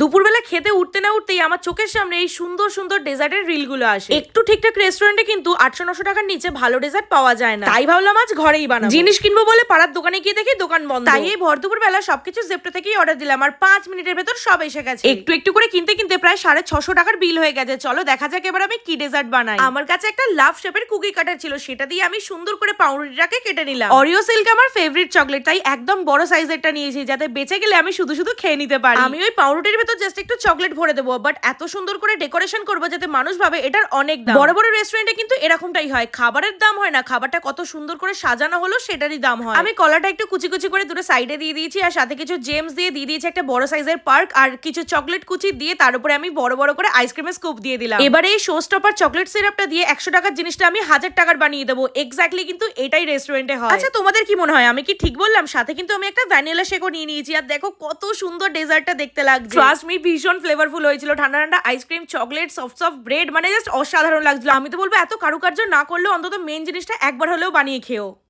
দুপুরবেলা খেতে উঠতে না উঠতেই আমার চোখের সামনে এই সুন্দর সুন্দর ডেজার্টের রিলগুলো আসে। একটু ঠিকঠাক রেস্টুরেন্টে কিন্তু আটশো নশো টাকার নিচে ভালো ডেজার্ট পাওয়া যায় না। তাই ভাবলাম আজ ঘরেই বানাবো। জিনিস কিনবো বলে পাড়ার দোকানে গিয়ে দেখি দোকান বন্ধ। তাই এই ভর দুপুর বেলা সবকিছু জেপ্টো থেকেই অর্ডার দিলাম আর পাঁচ মিনিটের ভেতর সব এসে গেছে। একটু একটু করে কিনতে কিনতে প্রায় সাড়ে ছশো টাকার বিল হয়ে গেছে। চলো দেখা যাক এবার আমি কি ডেজার্ট বানাই। আমার কাছে একটা লাভ শেপের কুকি কাটার ছিল সেটা দিয়ে আমি সুন্দর করে পাউরুটিটাকে কেটে নিলাম। অরিও সিল্ক আমার ফেভারিট চকলেট তাই একদম বড় সাইজেরটা নিয়েছি যাতে বেঁচে গেলে আমি শুধু শুধু খেয়ে নিতে পারি। আমি ওই পাউরুটির ভেতর জাস্ট একটু চকলেট ভরে দেবো বাট এত সুন্দর করে ডেকোরেশন করব যাতে মানুষ ভাবে এটার অনেক দাম। বড় বড় রেস্টুরেন্টে কিন্তু এরকমটাই হয়। খাবারের দাম হয় না, খাবারটা কত সুন্দর করে সাজানো হলো সেটারই দাম হয়। আমি কলাটা একটু কুচি কুচি করে দুটো সাইডে দিয়ে দিয়েছি, আর সাথে কিছু জেমস দিয়ে দিয়ে দিয়েছি একটা বড় সাইজের পার্ক আর কিছু চকলেট কুচি দিয়ে তার উপরে আমি বড় বড় করে আইসক্রিমের স্কুপ দিয়ে দিলাম। এবারে এই শো স্টপার চকলেট সিরাপটা দিয়ে একশো টাকার জিনিসটা আমি হাজার টাকার বানিয়ে দেবো। এক্স্যাক্টলি কিন্তু এটাই রেস্টুরেন্টে হয়। আচ্ছা তোমাদের কি মনে হয়? আমি কি ঠিক বললাম? সাথে কিন্তু আমি একটা ভ্যানিলা শেকও নিয়ে নিয়েছি, আর দেখো কত সুন্দর ডেজার্টটা দেখতে লাগছে। মি ভীষণ ফ্লেভারফুল হয়েছিল। ঠান্ডা ঠান্ডা ice cream chocolate soft soft bread মানে জাস্ট অসাধারণ লাগছিল। আমি তো বলব এত কারুকার্য না করলেও অন্তত মেন জিনিসটা একবার হলেও বানিয়ে খেও।